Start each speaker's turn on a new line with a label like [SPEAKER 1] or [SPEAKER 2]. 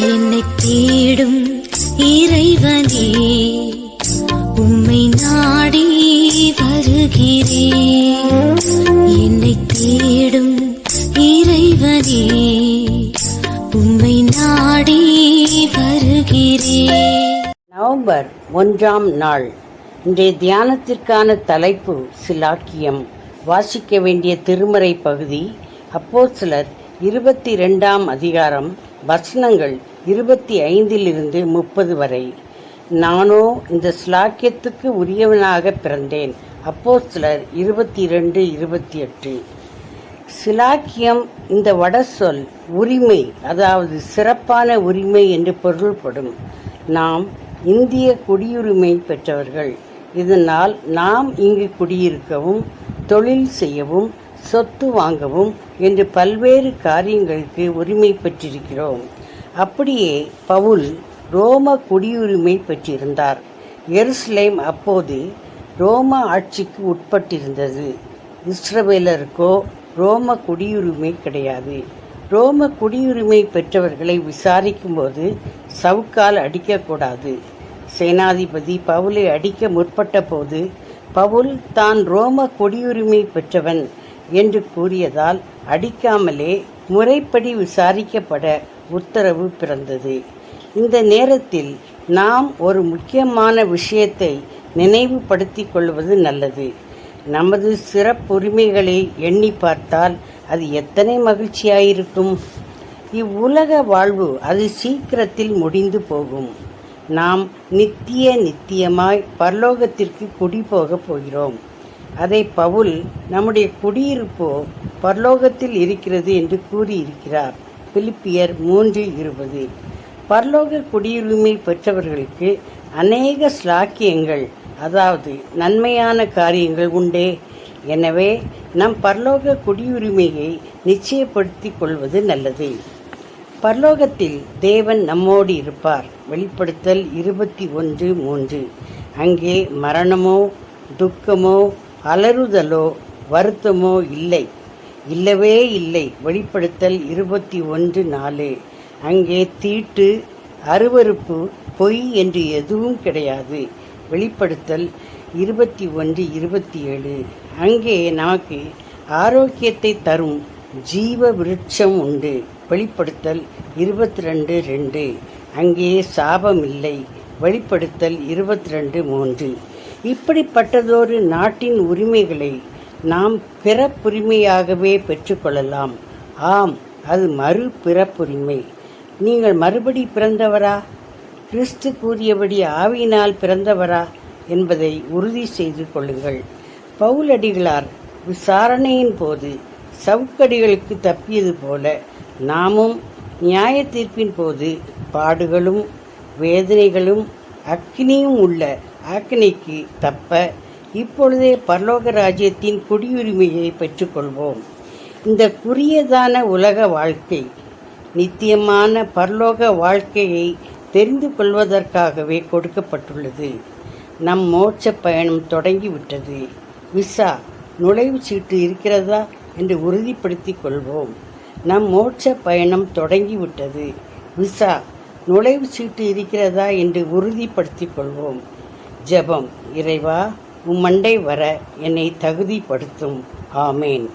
[SPEAKER 1] என்னை தேடும் இறைவனே உம்மை நாடி வருகிறேன் என்னை தேடும் இறைவனே உம்மை நாடி வருகிறேன்
[SPEAKER 2] நவம்பர் ஒன்றாம் நாள். இன்றைய தியானத்திற்கான தலைப்பு சிலாக்கியம். வாசிக்க வேண்டிய திருமறை பகுதி. அப்போ சிலர் இருபத்தி ரெண்டாம் அதிகாரம் வசனங்கள் இருபத்தி ஐந்திலிருந்து முப்பது வரை. நானோ இந்த சிலாக்கியத்துக்கு உரியவனாக பிறந்தேன். அப்போஸ்தலர் இருபத்தி ரெண்டு இருபத்தி எட்டு சிலாக்கியம் இந்த வட சொல் உரிமை அதாவது சிறப்பான உரிமை என்று பொருள்படும். நாம் இந்திய குடியுரிமை பெற்றவர்கள். இதனால் நாம் இங்கு குடியிருக்கவும் தொழில் செய்யவும் சொத்து வாங்கவும் என்று பல்வேறு காரியங்களுக்கு உரிமை பெற்றிருக்கிறோம். அப்படியே பவுல் ரோம குடியுரிமை பெற்றிருந்தார். எருசலேம் அப்போது ரோம ஆட்சிக்கு உட்பட்டிருந்தது. இஸ்ரவேலருக்கோ ரோம குடியுரிமை கிடையாது. ரோம குடியுரிமை பெற்றவர்களை விசாரிக்கும்போது சவுக்கால் அடிக்கக்கூடாது. சேனாதிபதி பவுலை அடிக்க முற்பட்ட போது பவுல் தான் ரோம குடியுரிமை பெற்றவன். என்று கூறியதால் அடிக்காமலே முறைப்படி விசாரிக்கப்பட உத்தரவு பிறந்தது. இந்த நேரத்தில் நாம் ஒரு முக்கியமான விஷயத்தை நினைவுபடுத்திக் கொள்வது நல்லது. நமது சிறப்புரிமைகளை எண்ணி பார்த்தால் அது எத்தனை மகிழ்ச்சியாயிருக்கும்? இவ்வுலக வாழ்வு அது சீக்கிரத்தில் முடிந்து போகும். நாம் நித்திய நித்தியமாய் பரலோகத்திற்கு குடிபோகப் போகிறோம். அதை பவுல் நம்முடைய குடியிருப்போ பரலோகத்தில் இருக்கிறது என்று கூறியிருக்கிறார். பிலிப்பியர் மூன்று இருபது. பரலோக குடியுரிமை பெற்றவர்களுக்கு அநேக ஸ்லாக்கியங்கள் அதாவது நன்மையான காரியங்கள் உண்டே. எனவே நம் பரலோக குடியுரிமையை நிச்சயப்படுத்திக் கொள்வது நல்லது. பரலோகத்தில் தேவன் நம்மோடு இருப்பார். வெளிப்படுத்தல் இருபத்தி ஒன்று மூன்று. அங்கே மரணமோ துக்கமோ அலறுதலோ வருத்தமோ இல்லை. இல்லவே இல்லை. வெளிப்படுத்தல் இருபத்தி ஒன்று நாலு. அங்கே தீட்டு அருவருப்பு பொய் என்று எதுவும் கிடையாது. வெளிப்படுத்தல் இருபத்தி ஒன்று இருபத்தி ஏழு. அங்கே நமக்கு ஆரோக்கியத்தை தரும் ஜீவ விருட்சம் உண்டு. வெளிப்படுத்தல் இருபத்தி ரெண்டு. ரெண்டு அங்கே சாபம் இல்லை. வெளிப்படுத்தல் இருபத்தி ரெண்டு மூன்று. இப்படிப்பட்டதொரு நாட்டின் உரிமைகளை நாம் பிறப்புரிமையாகவே பெற்றுக்கொள்ளலாம். ஆம் அது மறு பிறப்புரிமை. நீங்கள் மறுபடி பிறந்தவரா? கிறிஸ்து கூறியபடி ஆவியினால் பிறந்தவரா என்பதை உறுதி செய்து கொள்ளுங்கள். பவுலடிகளார் விசாரணையின் போது சவுக்கடிகளுக்கு தப்பியது போல நாமும் நியாய தீர்ப்பின் போது பாடுகளும் வேதனைகளும் அக்னியும் உள்ள ஆக்னிக்கு தப்ப இப்பொழுதே பரலோக ராஜ்யத்தின் குடியுரிமையை பெற்றுக்கொள்வோம். இந்த குறியதான உலக வாழ்க்கை நித்தியமான பரலோக வாழ்க்கையை தெரிந்து கொள்வதற்காகவே கொடுக்கப்பட்டுள்ளது. நம் மோட்ச பயணம் தொடங்கிவிட்டது. விசா நுழைவு சீட்டு இருக்கிறதா என்று உறுதிப்படுத்திக் கொள்வோம். நம் மோட்ச பயணம் தொடங்கிவிட்டது. விசா நுழைவு சீட்டு இருக்கிறதா என்று உறுதிப்படுத்திக் கொள்வோம். ஜெபம். இறைவா உம்மண்டை வர என்னை தகுதிப்படுத்தும். ஆமேன்.